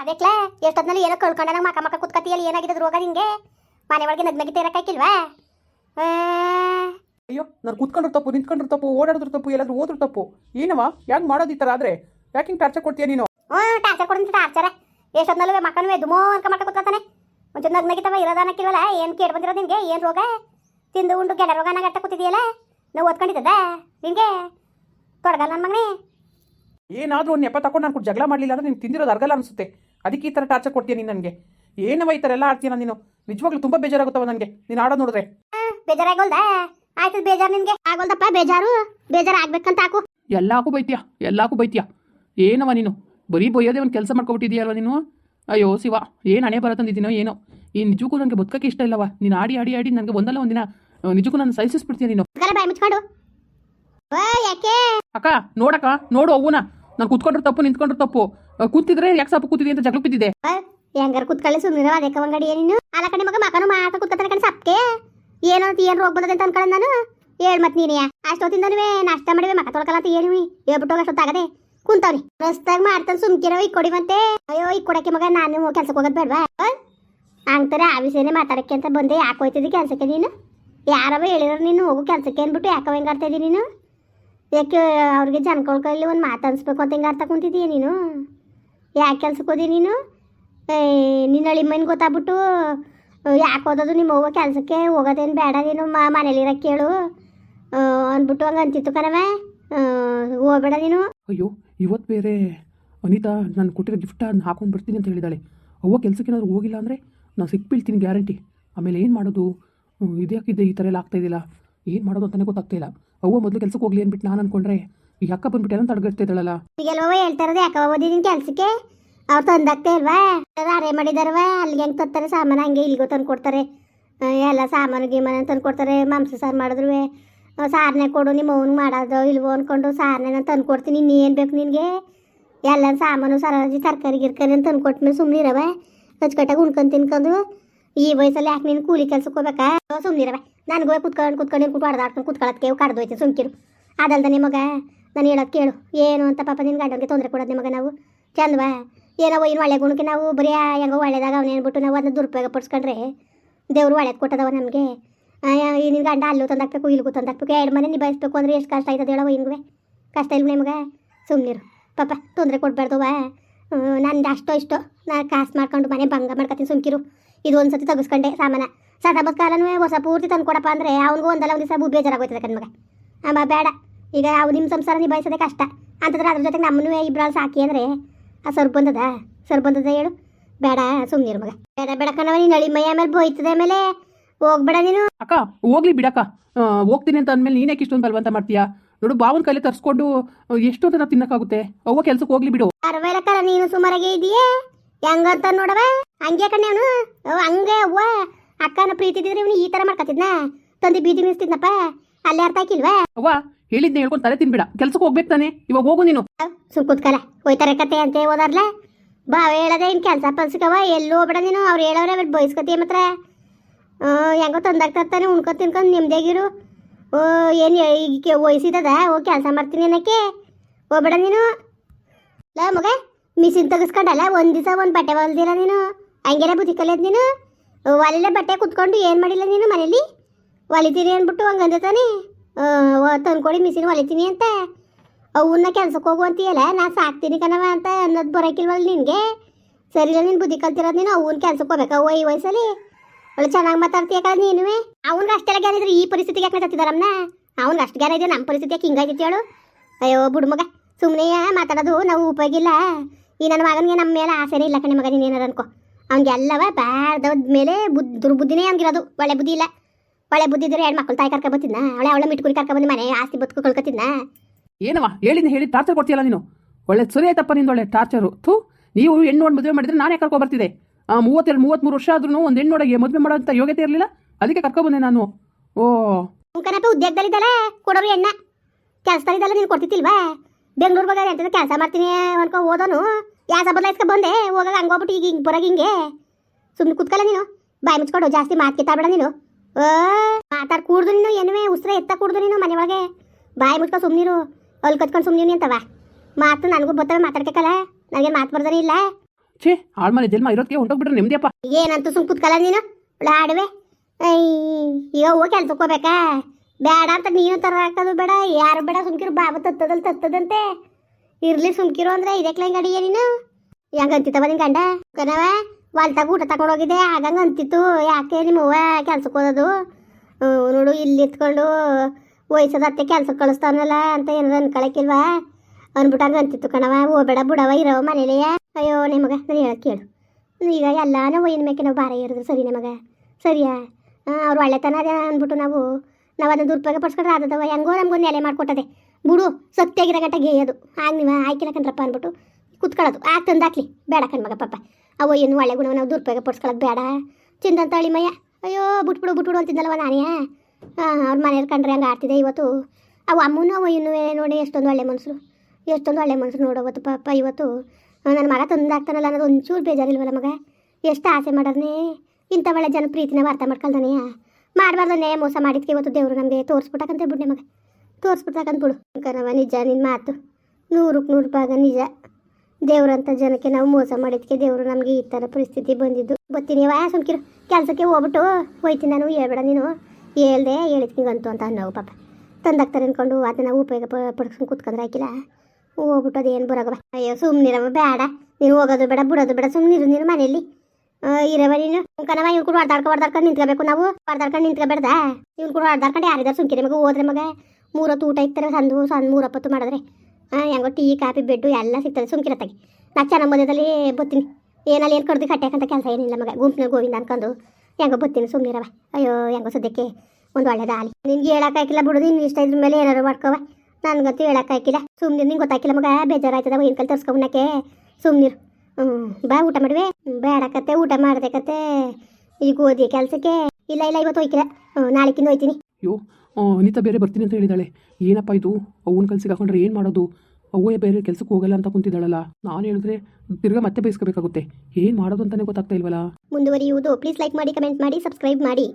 ಅದಕ್ಲೇ ಎಷ್ಟೊತ್ತಿನಲ್ಲಿ ಏನೋ ಕಳ್ಕೊಂಡ ಮಕ ಮಕ ಕುತ್ಕತಿಯಲ್ಲಿ ಏನಾಗಿದೆ ರೋಗ ನಿಂಗೆ ಮನೆ ಒಳಗೆ ನಗ್ನಗಿತ ಇರಕ್ಕಾಕಿಲ್ವಾ ಆ, ಅಯ್ಯೋ ನಾನು ಕುತ್ಕೊಂಡ್ರು ತಪ್ಪು ನಿಂತ್ಕೊಂಡ್ರು ತಪ್ಪು ಓಡಾಡಿದ್ರು ತಪ್ಪು ಎಲ್ಲಾದ್ರೂ ಹೋದ್ರು ತಪ್ಪು. ಏನವ ಯಾಕೆ ಮಾಡೋದು ಈ ಥರ ಆದರೆ? ಯಾಕಿಂಗ್ ಹಿಂಗೆ ಟಾರ್ಚರ್ ಕೊಡ್ತೀಯ ನೀನು? ಹ್ಞೂ ಟಾರ್ಚರ್ ಕೊಡ್ತೀನಿ ಟಾರ್ಚರ ಎಷ್ಟೊತ್ತಿನಲ್ಲೂ ಮಕ್ಕನೂ ದುಮೋ ಅನ್ಕ ಮಕ್ಕ ಕುತ್ಕೊತಾನೆ ಒಂಚೂರು ನಗ್ನಗಿತವ ಇರೋದಾನಕ್ಕಿಲ್ವಲ್ಲ ಏನು ಕೇಳಿ ಬಂದಿರೋದು ನಿನಗೆ? ಏನು ರೋಗ? ತಿಂದು ಉಂಡು ಗೆಡ ರೋಗ ಗಟ್ಟ ಕೂತಿದೆಯಲ್ಲ? ನಾವು ಓದ್ಕೊಂಡಿದ್ದದ ನಿನಗೆ? ತೊಡಗಲ್ಲ ನನ್ನ ಮಗನೇ. ಏನಾದರೂ ಒಂದು ನೆಪ ತಗೊಂಡು ನಾನು ಜಗಳ ಮಾಡಲಿಲ್ಲ ಅಂದ್ರೆ ನೀನು ತಿಂದಿರೋದು ಅರ್ಗಲ್ಲ ಅನಿಸುತ್ತೆ. ಅದಕ್ಕೆ ಈ ಥರ ಟಾರ್ಚರ್ ಕೊಡ್ತೀಯ ನೀನು ನನಗೆ? ಏನವ ಈ ಥರ ಎಲ್ಲ ಆಡ್ತೀಯ ನೀನು ನಿಜವಾಗ್ಲೂ ತುಂಬ ಬೇಜಾರಾಗುತ್ತವ ನನಗೆ. ನೀನು ಆಡೋದು ನೋಡಿದ್ರೆ. ಬೇಜಾರಾಗೋಲ್ದಾ? ಆಯ್ತು ಬೇಜಾರು ನಿನ್ಗೆ. ಆಗೋಲ್ದಪ್ಪ ಬೇಜಾರು. ಬೇಜಾರು ಆಗ್ಬೇಕಂತ ಹಾಕು. ಎಲ್ಲಾಕು ಬೈತೀಯ ಎಲ್ಲಾಕು ಬೈತೀಯ. ಏನವ ನೀನು? ಬರೀ ಬೈಯೋದೇ ಒಂದು ಕೆಲಸ ಅಲ್ವಾ ನೀನು? ಅಯ್ಯೋ ಶಿವ ಏನು ಹಣೆ ಬರತ್ತಂದಿದ್ದೀನೋ ಏನೋ? ಈ ನಿಜಕ್ಕೂ ನನಗೆ ಬದುಕಕ್ಕೆ ಇಷ್ಟ ಇಲ್ಲವ ನೀನು ಆಡಿ ಆಡಿ ಆಡಿ ನನಗೆ ಒಂದಲ್ಲ ಒಂದಿನ ನಿಜಕ್ಕೂ ನಾನು ಸಹಿಸಿಸ್ಬಿಡ್ತೀಯ ನೀನು? ಅಕ್ಕ ನೋಡಕ್ಕ ನೋಡು ಅವ್ವನ. ನಾನು ಕುತ್ಕೊಂಡ್ರೆ ತಪ್ಪು ನಿಂತ್ಕೊಂಡ್ರೆ ತಪ್ಪು. ಕೂತಿದ್ರೆ ಯಾಕೆ ಸಾಪ ಕೂತಿದೆ ಅಂತ ಜಗಳ ಬಿದ್ದಿದೆ. ಹೆಂಗಾರ ಕುತ್ಕೊಳ್ಳಿ ಸುಮ್ಮನೆ ಅದೇ ಒಂಗಡಿ ನೀನು ಅಲ್ಲ ಕಣೆ ಮಗ, ಮಕನು ಮಾತ ಕುತ್ಕತಾನೆ ಕಣೆ ಸಪ್ಕೆ. ಏನೋ ಏನು ರೋಗ ಬಂದದೆ ಅಂತ ಅನ್ಕೊಳ್ಳ ನಾನು. ಹೇಳ್ ಮತ್ ನೀನೇ ಅಷ್ಟೊತ್ತಿಂದನೂ ನಾಷ್ಟ ಮಾಡಿವೆ, ಮಕ ತೊಳ್ಕಲ್ಲ ಅಂತ ಹೇಳಿವಿ ಹೇಳ್ಬಿಟ್ಟು ಅಷ್ಟೊತ್ತಾಗದೆ. ಕುಂತವ್ನಿ. ರಸ್ತಾಗ ಮಾಡ್ತಾನೆ ಸುಮ್ಕಿರೋ, ಈಗ ಕೊಡಿ ಮತ್ತೆ. ಅಯ್ಯೋ ಈ ಕೊಡಕ್ಕೆ ಮಗ, ನಾನು ಕೆಲ್ಸಕ್ಕೆ ಹೋಗೋದು ಬೇಡವಾ? ಹಂಗ್ತಾರೆ ಆ ವಿಷಯನೇ ಮಾತಾಡಕ್ಕೆ ಅಂತ ಬಂದೆ. ಯಾಕೆ ಹೋಯ್ತಿದ್ದಿ ಕೆಲ್ಸಕ್ಕೆ ನೀನು? ಯಾರವ ಹೇಳಿರೋ ನೀನು? ಹೋಗು ಕೆಲ್ಸಕ್ಕೆ ಅಂದ್ಬಿಟ್ಟು ಯಾಕೆ ಹಿಂಗೆ ಆಡ್ತಾ ಇದ್ದೀನಿ ನೀನು? ಯಾಕೆ ಅವ್ರಿಗೆ ಜನಗಳ ಕೈಲಿ ಒಂದು ಮಾತು ಅನ್ಸ್ಬೇಕು ಅಂತ ಹಿಂಗೆ ಕುಂತಿದ್ದೀಯ ನೀನು? ಯಾಕೆ ಕೆಲ್ಸಕ್ಕೆ ಹೋದಿ ನೀನು? ನಿನ್ನ ಅಳಿಮನ್ ಗೊತ್ತಾಗ್ಬಿಟ್ಟು ಯಾಕೆ ಓದೋದು ನಿಮ್ಮ ಹೋಗೋ ಕೆಲಸಕ್ಕೆ ಹೋಗೋದೇನು ಬೇಡ ನೀನು ಮನೇಲಿರೋ ಕೇಳು. ಅಂದ್ಬಿಟ್ಟು ಹಂಗೆ ಅಂತಿತ್ತು ಕಣವೇ ಹೋಗ್ಬೇಡ ನೀನು. ಅಯ್ಯೋ ಇವತ್ತು ಬೇರೆ ಅನಿತಾ ನಾನು ಕೊಟ್ಟಿರೋ ಗಿಫ್ಟ್ ಅದನ್ನ ಹಾಕೊಂಡು ಬರ್ತೀನಿ ಅಂತ ಹೇಳಿದಾಳೆ. ಅವ್ವ ಕೆಲ್ಸಕ್ಕೆ ಏನಾದರೂ ಹೋಗಿಲ್ಲ ಅಂದರೆ ನಾನು ಸಿಕ್ಬೀಳ್ತೀನಿ ಗ್ಯಾರಂಟಿ ಆಮೇಲೆ ಏನು ಮಾಡೋದು? ಇದ್ಯಾಕಿದೆ ಈ ಥರ ಎಲ್ಲ ಆಗ್ತಾ ಇದೆಯಲ್ಲ. ಏನು ಮಾಡೋದು ಅಂತಲೇ ಗೊತ್ತಾಗ್ತಾಯಿಲ್ಲ ಅವ್ವ ಮೊದಲು ಕೆಲಸಕ್ಕೆ ಹೋಗಲಿ ಅಂದ್ಬಿಟ್ಟು ನಾನು ಅನ್ಕೊಂಡ್ರೆ ಈ ಅಕ್ಕ ಬಂದ್ಬಿಟ್ಟು ಏನಂತ ಅಡ್ಗಿರ್ತಾ ಇದ್ದಾಳಲ್ಲ ಈಗೆಲ್ಲವ ಓದಿದಿನ ಕೆಲಸಕ್ಕೆ? ಅವ್ರು ತಂದಾಗ್ತಾ ಇಲ್ವಾ? ಅರೆ ಮಾಡಿದಾರವ? ಅಲ್ಲಿಗೆ ಹೆಂಗ್ ತರ್ತಾರೆ? ಸಾಮಾನು ಹಂಗೆ ಇಲ್ಲಿಗೂ ತಂದು ಕೊಡ್ತಾರೆ. ಎಲ್ಲ ಸಾಮಾನು ಗೀಮಾನು ತಂದು ಕೊಡ್ತಾರೆ. ಮಾಂಸ ಸಾರು ಮಾಡಿದ್ರು ಸಾರನೆ ಕೊಡು, ನಿಮ್ಮ ಅವ್ನಿಗೆ ಮಾಡೋದು ಇಲ್ವೋ ಅನ್ಕೊಂಡು ಸಾರನೆ ನಾನು ತಂದು ಕೊಡ್ತೀನಿ. ಇನ್ನೇನು ಬೇಕು ನಿನಗೆ? ಎಲ್ಲ ಸಾಮಾನು, ಸರಾಜಿ, ತರಕಾರಿ, ಗಿರ್ಕಾರಿ ಅಂತ ತಂದು ಕೊಟ್ಮೇಲೆ ಸುಮ್ಮನೆ ಇರವ ಕಚ್ಕಟ್ಟಾಗಿ ಉಣ್ಕೊಂಡು ತಿನ್ಕೊಂಡು ಈ ವಯಸ್ಸಲ್ಲಿ ಯಾಕೆ ನೀನು ಕೂಲಿ ಕೆಲ್ಸಕ್ಕೆ ಹೋಗ್ಬೇಕಾ? ಸುಮ್ಮನೆ ಇರವ ನನಗೂ ಕುತ್ಕೊಂಡು ಕುತ್ಕೊಂಡು ಕುಟ್ಟು ಹೊಡೆದಾಡ್ಕೊಂಡು ಕುತ್ಕೊಳ್ಳೋದಕ್ಕೆ ಕಡ್ದೋಯ್ತು ಸುಮ್ಕಿರು. ಅದಲ್ದ ನಿಮಗ? ನಾನು ಹೇಳೋದು ಕೇಳು. ಏನು ಅಂತ ಪಾಪ ನಿನ್ನ ಗಂಡನಿಗೆ ತೊಂದರೆ ಕೊಡೋದು ನಿಮಗೆ ನಾವು? ಚಂದವಾ? ಏನೋ ಏನು ಒಳ್ಳೆ ಗುಣಕ್ಕೆ ನಾವು ಬರೀ ಹೆಂಗೋ ಒಳ್ಳೇದಾಗ ಅವ್ನು ಅಂದ್ಬಿಟ್ಟು ನಾವು ಅದನ್ನ ದುರುಪಯೋಗ ಪಡಿಸ್ಕೊಂಡ್ರೆ ದೇವ್ರು ಒಳ್ಳೇದು ಕೊಟ್ಟದವ ನಮಗೆ. ಈ ನಿನ್ನ ಗಂಡ ಅಲ್ಲೂ ತಂದಾಕ್ಬೇಕು ಇಲ್ಲಿಗೂ ತಂದಾಕ್ಬೇಕು, ಎರಡು ಮನೆ ನಿಭಾಯಿಸ್ಬೇಕು ಅಂದರೆ ಎಷ್ಟು ಕಷ್ಟ ಆಯ್ತದೆ ಹೇಳವ ಹಿಂಗೆ ಕಷ್ಟ ಇಲ್ಲ ನಿಮಗೆ? ಸುಮ್ಮನಿರು ಪಾಪ ತೊಂದರೆ ಕೊಡಬಾರ್ದವ ನಂದು ಅಷ್ಟೋ ಇಷ್ಟೋ. ನಾನು ಕಾಸು ಮಾಡ್ಕೊಂಡು ಮನೆ ಭಂಗ ಮಾಡ್ಕೊತೀನಿ ಸುಮ್ಕಿರು. ಇದು ಒಂದು ಸತಿ ತೆಗೆಸ್ಕೊಂಡೆ ಸಾಮಾನ. ಸದಾಬತ್ ಕಾಲನೂ ಹೊಸ ಪೂರ್ತಿ ತಂದು ಕೊಡಪ್ಪ ಅಂದರೆ ಅವ್ನಿಗೂ ಒಂದಲ್ಲ ಒಂದು ದಿವಸ ಬೇಜಾರಾಗೋಯ್ತದೆ ಕಣ್ಮಗ. ಅಮ್ಮ, ಬೇಡ. ಈಗ ಅವು ನಿಮ್ಮ ಸಂಸಾರ ನಿಭಾಯಿಸೋದೇ ಕಷ್ಟ. ಅಂತಂದ್ರೆ ಅದ್ರ ಜೊತೆಗೆ ನಮ್ಮನ್ನು ಇಬ್ಬರಲ್ಲಿ ಸಾಕಿ ಅಂದರೆ ಆ ಸರ್ ಬಂದದ? ಸರ್ ಬಂದದ ಹೇಳು. ಬೇಡ ಸುಮ್ಮನಿರು ಮಗ. ಬೇಡ ಬೇಡ ಕಣವ ನೀನು ಅಳಿ ಮೈ ಆಮೇಲೆ ಬೋಯ್ತದೆ ಆಮೇಲೆ ಹೋಗ್ಬೇಡ ನೀನು. ಅಕ್ಕ ಹೋಗ್ಲಿ ಬಿಡಕ್ಕ. ಹೋಗ್ತೀನಿ ಅಂತ ಅಂದಮೇಲೆ ನೀನೇ ಇಷ್ಟೊಂದು ಬಲವಂತ ಮಾಡ್ತೀಯಾ? ನೋಡು ಬಾವನ ಕೈಲಿ ತರಿಸ್ಕೊಂಡು ಎಷ್ಟೊತ್ತು ನಾವು ತಿನ್ನಕ್ಕಾಗುತ್ತೆ ಅವ್ವ ಕೆಲ್ಸಕ್ಕೆ ಹೋಗ್ಲಿ ಬಿಡು. ಅರವೈಲಕ್ಕರ ನೀನು ಸುಮಾರಾಗೆ ಇದೆಯೇ? ಹೆಂಗಂತ ನೋಡವ ಹಂಗೆ ಕಣ್ಣೆ ಅವನು. ಹಂಗೆ ಅವ್ವ. ಅಕ್ಕನ ಪ್ರೀತಿ ಇದ್ದಿದ್ರೆ ಇವನು ಈ ಥರ ಮಾಡ್ಕೊತಿದ್ನ ತಂದು ಬೀದಿ ನಿಲ್ಸ್ತಿದ್ನಪ್ಪ ಅಲ್ಲೇ ಅರ್ಥ ಹಾಕಿಲ್ವಾ ಅವ್ವ ಹೇಳಿದ್ನೆ ಹೇಳ್ಕೊಂಡು ತಲೆ ತಿನ್ಬೇಡ. ಕೆಲ್ಸಕ್ಕೆ ಹೋಗ್ಬೇಕು ತಾನೆ. ಇವಾಗ ಹೋಗು ನೀನು. ಸುಮ್ ಕೂತ್ಕಲ ಹೋಯ್ತಾರೆ ಕತೆ ಅಂತ ಓದಾರ್ಲ? ಬಾ ಹೇಳದೆ ಇನ್ ಕೆಲಸ ಪಲ್ಸಕವ ಎಲ್ಲೂ ಹೋಗ್ಬೇಡ ನೀನು. ಅವ್ರು ಹೇಳವ್ರೆ ಬಿಟ್ಟು ಬಯಸ್ಕೊತೀಯ ಮಾತ್ರ. ಹೆಂಗೋ ತಂದಾಗ್ತಾನೆ ಉಣ್ಕೊ ತಿನ್ಕೊಂಡು ನಿಮ್ದೇಗಿರು ಓ ಏನು ಈಗ ವಯಸ್ಸಿದದ? ಓ ಕೆಲಸ ಮಾಡ್ತೀನಿ ಅನ್ನಕ್ಕೆ. ಹೋಗ್ಬೇಡ ನೀನು. ಲ ಮಗ ಮಿಷಿನ್ ತೆಗಿಸ್ಕೊಂಡಲ್ಲ ಒಂದು ದಿವಸ ಒಂದು ಬಟ್ಟೆ ಹೊಲ್ದಿಲ್ಲ ನೀನು. ಹಂಗೆಲ್ಲ ಬುದ್ಧಿ ಕಲಿಯೋದು ನೀನು? ಒಲೆಲ್ಲ ಬಟ್ಟೆ ಕುತ್ಕೊಂಡು ಏನು ಮಾಡಿಲ್ಲ ನೀನು ಮನೇಲಿ? ಹೊಲಿತೀನಿ ಅಂದ್ಬಿಟ್ಟು ಹಂಗಂದೆ ತಾನೆ? ತಂದ್ಕೊಡಿ ಮಿಷಿನ್ ಹೊಲಿತೀನಿ ಅಂತ. ಅವನ್ನ ಕೆಲ್ಸಕ್ಕೆ ಹೋಗು ಅಂತೀಯಲ್ಲ, ನಾ ಸಾಕ್ತೀನಿ ಕಣವ ಅಂತ ಅನ್ನೋದು ಬರೋಕಿಲ್ವಲ್ಲ ನಿನಗೆ? ಸರಿ ಇಲ್ಲ, ನೀನು ಬುದ್ಧಿ ಕಲ್ತಿರೋದು ನೀನು, ಅವ್ನ ಕೆಲ್ಸಕ್ಕೆ ಹೋಗ್ಬೇಕಾ ಅವ್ವ ಈ ವಯಸ್ಸಲ್ಲಿ? ಅವಳು ಚೆನ್ನಾಗಿ ಮಾತಾಡ್ತೀಯ ಕಣ ನೀನುವೆ ಅವ್ನಿಗೆ ಅಷ್ಟೆಲ್ಲ ಗ್ಯಾರ ಇದ್ರೆ ಈ ಪರಿಸ್ಥಿತಿಗೆ ಯಾಕೆ ಮಾತಾಡ್ತಿದಾರಮ್ಮ ಅವ್ನಿಗೆ ಅಷ್ಟು ಗ್ಯಾರ ಇದೆ ನಮ್ಮ ಪರಿಸ್ಥಿತಿ ಯಾಕೆ ಹಿಂಗಾಗಿತ್ತು ಹೇಳು? ಅಯ್ಯೋ, ಬಿಡು ಮಗ ಸುಮ್ಮನೆ ಮಾತಾಡೋದು ನಾವು ಉಪಯೋಗಿಲ್ಲ ಈ ನನ್ನ ಮಗನಿಗೆ ನಮ್ಮ ಮೇಲೆ ಆಸೆನೇ ಇಲ್ಲ ಕಣೆ ಮಗ, ನೀನು ಏನಾರು ಅನ್ಕೋ. ಅವ್ನಿಗೆಲ್ಲವ ಬ್ಯಾಡ್ದವ್ರ ಮೇಲೆ ಬುದ್, ದುರ್ಬುದ್ಧಿನೇ ಹಂಗಿರೋದು ಒಳ್ಳೆ ಬುದ್ಧಿ ಇಲ್ಲ. ಒಳ್ಳೆ ಬುದ್ಧಿ ಇದ್ರೆ ಎರಡು ಮಕ್ಕಳು ತಾಯಿ ಕರ್ಕೊ ಬತ್ತಿದ್ನ ಒಳ್ಳೆ ಅವಳ ಮಿಟ್ಕುರಿ ಕರ್ಕೊ ಬಂದು ಮನೆ ಆಸ್ತಿ ಬದುಕು ಕಳ್ಕೊತಿದ್ನ? ಏನವ್ವ? ಹೇಳಿದ್ನ ಹೇಳಿ ಟಾರ್ಚರ್ ಕೊಡ್ತೀಯಲ್ಲ ನೀನು? ಒಳ್ಳೆ ಸರಿ ಆಯ್ತಪ್ಪ ನಿಂದ ಒಳ್ಳೆ ಟಾರ್ಚರು ಥೂ ನೀವು ಹೆಣ್ಣು ನೋಡಿ ಮದುವೆ ಮಾಡಿದ್ರೆ ನಾನೇ ಕರ್ಕೊ ಬರ್ತಿದ್ದೆ. ಆ ಮೂವತ್ತೆರಡು ಮೂವತ್ತ್ಮೂರು ವರ್ಷ ಆದ್ರೂ ಒಂದು ಹೆಣ್ಣೊಳಗೆ ಮದುವೆ ಮಾಡೋಂತ ಯೋಗ್ಯತೆ ಇರಲಿಲ್ಲ? ಅದಕ್ಕೆ ಕರ್ಕೊಬಂದೆ ನಾನು. ಓ. ಕನಪ್ಪ ಉದ್ಯೋಗದಲ್ಲಿದ್ದಲ್ಲ ಕೊಡೋರು ಎಣ್ಣ. ಕೆಲಸದಲ್ಲಿದ್ದಲ್ಲ ನೀನು ಕೊಡ್ತಿತ್ತಿಲ್ವಾ ಬೆಂಗಳೂರು ಬಗ್ಗೆ ಎಂತದ ಕೆಲಸ ಮಾಡ್ತೀನಿ ಅನ್ಕೊ ಓದೋನು ಯಾಸ ಬದಲಾಯಿಸ್ಕೊ ಬಂದೆ ಹೋಗಾಗ ಹಂಗೋಗ್ಬಿಟ್ಟು ಹೋಗ್ಬಿಟ್ಟು ಈಗ ಹಿಂಗೆ ಬರೋಗ ಹಿಂಗೆ. ಸುಮ್ಮನೆ ಕುತ್ಕಲ್ಲ ನೀನು. ಬಾಯಿ ಮುಚ್ಕೊಂಡು ಜಾಸ್ತಿ ಮಾತು ಕಿತ್ತಾಬೇಡ ನೀನು. ಓ ಮಾತಾಡ್ ಕೂಡ್ದು ನೀನು ಏನುವೆ ಉಸ್ರ ಎತ್ತ ಕೂಡ್ದು ನೀನು ಮನೆ ಒಳಗೆ ಬಾಯಿ ಮುಟ್ಕೊಂಡು ಸುಮ್ನಿರು ಅಲ್ಲಿ ಕತ್ಕೊಂಡು ಸುಮ್ನಿ ಅಂತವ. ಮಾತು ನನಗೂ ಬರ್ತವೆ ಮಾತಾಡ್ಕಲ್ಲ ನನಗೆ ಮಾತು ಬರ್ದಾನೆ ಇಲ್ಲ. ಛೇ ಆಳ್ಮನೆ ಜನ್ಮ ಇರೋದಕ್ಕೆ ಹೊಂಟೋಗ್ಬಿಟ್ರೆ ನೆಮ್ಮದಿಯಪ್ಪ. ಏನಂತ ಸುಮ್ ಕುತ್ಕಲ್ಲ ನೀನು ಆಡುವೆ ಈಗ ಹೋಗಿ ಕೆಲ್ಸಕ್ಕೆ ಹೋಗ್ಬೇಕಾ ಬೇಡ ಅಂತ ನೀನು ತರ ಹಾಕೋದು ಬೇಡ ಯಾರು ಬೇಡ ಸುಮ್ಕಿರು ಬಾಬು ತತ್ತದಲ್ಲಿ ತತ್ತದಂತೆ. ಇರ್ಲಿ ಸುಮ್ಕಿರು ಅಂದ್ರೆ ಇದಕ್ಕೆ ಗಡಿಯ ನೀನು? ಹೆಂಗ ಅಂತಿತ್ತವ ನಿನ್ ಗಂಡ? ಕಣವ ಹೊಲ್ತಾಗ ಊಟ ತಗೊಂಡು ಹೋಗಿದ್ದೆ ಆಗಂಗ ಅಂತಿತ್ತು. ಯಾಕೆ ನಿಮ್ಮವ್ವ ಕೆಲ್ಸಕ್ಕೆ ಹೋದದು? ನೋಡು, ಇಲ್ಲಿ ಇತ್ಕೊಂಡು ವಯಸ್ಸದತ್ತೆ ಕೆಲ್ಸಕ್ಕೆ ಕಳಿಸ್ತಾನಲ್ಲ ಅಂತ ಏನಾರ ಅನ್ಕೊಳಕಿಲ್ವ? ಅನ್ಬಿಟ್ಟು ಹಂಗ ಅಂತಿತ್ತು ಕಣವ ಬೇಡ ಬಿಡವ ಇರವ ಮನೇಲೆಯ ಅಯ್ಯೋ, ನಿಮಗೆ ನಾನು ಹೇಳೋಕೆ ಕೇಳು. ಈಗ ಎಲ್ಲ ನಾವು ಏನು ಮೇಕೆ ನಾವು ಭಾರ ಇರೋದು ಸರಿ ನಿಮಗೆ? ಸರಿಯಾ? ಅವ್ರು ಒಳ್ಳೆತನ ಅದೇ ಅಂದ್ಬಿಟ್ಟು ನಾವು ನಾವು ಅದನ್ನು ದುರುಪಯೋಗ ಪಡಿಸ್ಕೊಂಡ್ರೆ ಆದದವ. ಹೆಂಗೋ ನಮ್ಗೊಂದು ನೆಲೆ ಮಾಡ್ಕೊಟ್ಟದೆ. ಬಿಡು ಸತ್ಯಾಗಿರೋ ಗಂಟ ಗೇಯೋದು. ಆಗ ನೀವು ಆಯ್ಕಿಲ್ಲ ಕಣ್ರಪ್ಪ ಅಂದ್ಬಿಟ್ಟು ಕುತ್ಕೊಳ್ಳೋದು. ಆಗ ತಂದಾಕ್ಲಿ. ಬೇಡ ಕಣ್ಮಗ ಪಾಪ. ಅವು ಏನು ಒಳ್ಳೆ ಗುಣವ ನಾವು ದುರುಪಯೋಗ ಪಡಿಸ್ಕೊಳ್ಳೋದು ಬೇಡ ಚಿಂದಂತ ಅಳಿಮಯ್ಯ ಅಯ್ಯೋ, ಬಿಟ್ಬಿಡು ಬಿಟ್ಬಿಡು ಅಂತಿದ್ದಲ್ವ ನಾನೇ. ಹಾಂ ಅವ್ರ ಮನೆಯವ್ರು ಕಂಡ್ರೆ ಹಂಗೆ ಆಡ್ತಿದೆ ಇವತ್ತು. ಅವ ಅಮ್ಮನೂ ಅವ ಇನ್ನೂ ನೋಡಿ ಎಷ್ಟೊಂದು ಒಳ್ಳೆ ಮನುಷ್ಯರು ಎಷ್ಟೊಂದು ಒಳ್ಳೆ ಮನುಷ್ಯರು ನೋಡೋವತ್ತು ಪಾಪ ಇವತ್ತು. ನನ್ನ ಮಗ ತಂದಾಗ್ತಾನಲ್ಲ ಅನ್ನೋದು ಒಂಚೂರು ಬೇಜಾರಿಲ್ವಲ್ಲ ಮಗ? ಎಷ್ಟು ಆಸೆ ಮಾಡೋದನ್ನೇ ಇಂಥ ಒಳ್ಳೆ ಜನ ಪ್ರೀತಿನ ಅರ್ಥ ಮಾಡ್ಕೊಳ್ದಾನೆ ಮಾಡಬಾರ್ದನ್ನೇ ಮೋಸ ಮಾಡಿದ್ಕೆ ಇವತ್ತು ದೇವರು ನಮಗೆ ತೋರಿಸ್ಬಿಟ್ಟಕಂತ ಬಿಡ್ನೆ ಮಗ. ತೋರಿಸ್ಬಿಟ್ಟಕಂತ ಬಿಡು. ಕಣವ ನಿಜ ನಿನ್ನ ಮಾತು. ನೂರಕ್ಕೆ ನೂರು ಭಾಗ ನಿಜ. ದೇವ್ರಂಥ ಜನಕ್ಕೆ ನಾವು ಮೋಸ ಮಾಡಿದ್ಕೆ ದೇವರು ನಮಗೆ ಈ ಥರ ಪರಿಸ್ಥಿತಿ ಬಂದಿದ್ದು. ಬರ್ತೀನಿ ಯಾವ ಸುಮ್ಕಿರು, ಕೆಲಸಕ್ಕೆ ಹೋಗ್ಬಿಟ್ಟು ಹೋಯ್ತೀನಿ ನಾನು, ಹೇಳ್ಬೇಡ ನೀನು. ಹೇಳ್ದೆ ಹೇಳಿದ್ಕಿಂಗಂತು ಅಂತ ಅನ್ನೋವು ಪಾಪ. ತಂದಾಗ್ತಾರೆ ಅನ್ಕೊಂಡು ಅದನ್ನ ಉಪಯೋಗ ಪಡ್ಕೊಂಡು ಕೂತ್ಕೊಂಡ್ರೆ ಹಾಕಿಲ್ಲ. ಹೋಗ್ಬಿಟ್ಟು ಅದೇನು ಬರೋಗವ. ಅಯ್ಯೋ ಸುಮ್ಮನಿರವ ಬೇಡ. ನೀನು ಹೋಗೋದು ಬೇಡ, ಬಿಡೋದು ಬೇಡ ಸುಮ್ಮನಿರು ನೀನು ಮನೆಯಲ್ಲಿ. ಇರವ ನೀನು. ಕಣವ, ಇವ್ನು ಕೂಡ ಹೊಡ್ದಾಡ್ಕೊ ಹೊಡ್ದಾಡ್ಕೊಂಡು ನಿಂತ್ಕೋಬೇಕು ನಾವು. ಹೊಡ್ದಾಡ್ಕೊಂಡು ನಿಂತ್ಕೋಬೇಡ್ದ? ಇವ್ನು ಕೂಡ ಹೊಡ್ದಾಡ್ಕೊಂಡು ಯಾರಿದ್ದಾರೆ ಸುಮ್ಕಿರಿ ಮಗ, ಹೋದ್ರೆ ಮಗ. ಮೂರತ್ತು ಊಟ ಇತ್ತಾರೆ, ಸಂದು ಸಣ್ಣ ಮೂರಪ್ಪತ್ತು ಮಾಡಿದ್ರೆ. ಹಾಂ ಹೆಂಗೋ ಟೀ, ಕಾಫಿ, ಬೆಡ್ಡು ಎಲ್ಲ ಸಿಗ್ತದೆ. ಸುಮ್ಕಿರತ್ತಾಗಿ ನಾ ಚೆನ್ನ ಮಧ್ಯದಲ್ಲಿ ಬತ್ತೀನಿ. ಏನಲ್ಲಿ ಏನು ಕಡ್ದು ಕಟ್ಟಾಕಂತ ಕೆಲಸ ಏನಿಲ್ಲ ಮಗ. ಗುಂಪಿನ ಗೋವಿಂದ ಅನ್ಕೊಂಡು ಹೆಂಗೋ ಬತ್ತೀನಿ ಸುಮ್ಮನಿರವ ಅಯ್ಯೋ, ಹೆಂಗೋ ಸದ್ಯಕ್ಕೆ ಒಂದು ಒಳ್ಳೇದು ಆಲಿ ನಿನ್ಗೆ ಹೇಳೋಕ್ಕಾಗಿಲ್ಲ ಬಿಡೋದು ನೀನು ಇಷ್ಟ ಇದ್ರ ಮೇಲೆ ಏನಾರು ಮಾಡ್ಕೋವ. ನನಗಂತೂ ಹೇಳೋಕ್ಕಾಗಿಲ್ಲ ಸುಮ್ಮನೆ ನಿಂಗೆ ಗೊತ್ತಾಗಿಲ್ಲ ಮಗ. ಬೇಜಾರಾಯ್ತದ ಏನು ಕಲ್ ತರ್ಸ್ಕೊಂಡಕ್ಕೆ ಸುಮ್ಮನಿರು ಹ್ಞೂ ಬಾ ಊಟ ಮಾಡುವೆ. ಬೇಡಕತ್ತೆ, ಊಟ ಮಾಡ್ದೆ ಕತ್ತೆ. ಈಗ ಓದಿ ಕೆಲಸಕ್ಕೆ. ಇಲ್ಲ ಇಲ್ಲ, ಇವತ್ತು ಹೋಯ್ಕಿಲ್ಲ. ಹ್ಞೂ ನಾಳೆಕಿಂದ ಹೋಯ್ತೀನಿ. ಅನಿತಾ ಬೇರೆ ಬರ್ತೀನಿ ಅಂತ ಹೇಳಿದಾಳೆ. ಏನಪ್ಪ ಇದು? ಅವ್ವನ ಕಲ್ಸಿಗೆ ಹಾಕೊಂಡ್ರೆ ಏನು ಮಾಡೋದು? ಅವೇ ಬೇರೆ ಕೆಲಸಕ್ಕೆ ಹೋಗಲ್ಲ ಅಂತ ಕುಂತಿದ್ದಾಳಲ್ಲ. ನಾನು ಹೇಳಿದ್ರೆ ತಿರ್ಗಾ ಮತ್ತೆ ಬಯಸ್ಕೋಬೇಕಾಗುತ್ತೆ. ಏನು ಮಾಡೋದು ಅಂತಲೇ ಗೊತ್ತಾಗ್ತಾ ಇಲ್ವಲ್ಲ? ಮುಂದುವರಿಯುವುದು. ಪ್ಲೀಸ್ ಲೈಕ್ ಮಾಡಿ ಕಮೆಂಟ್ ಮಾಡಿ ಸಬ್ಸ್ಕ್ರೈಬ್ ಮಾಡಿ.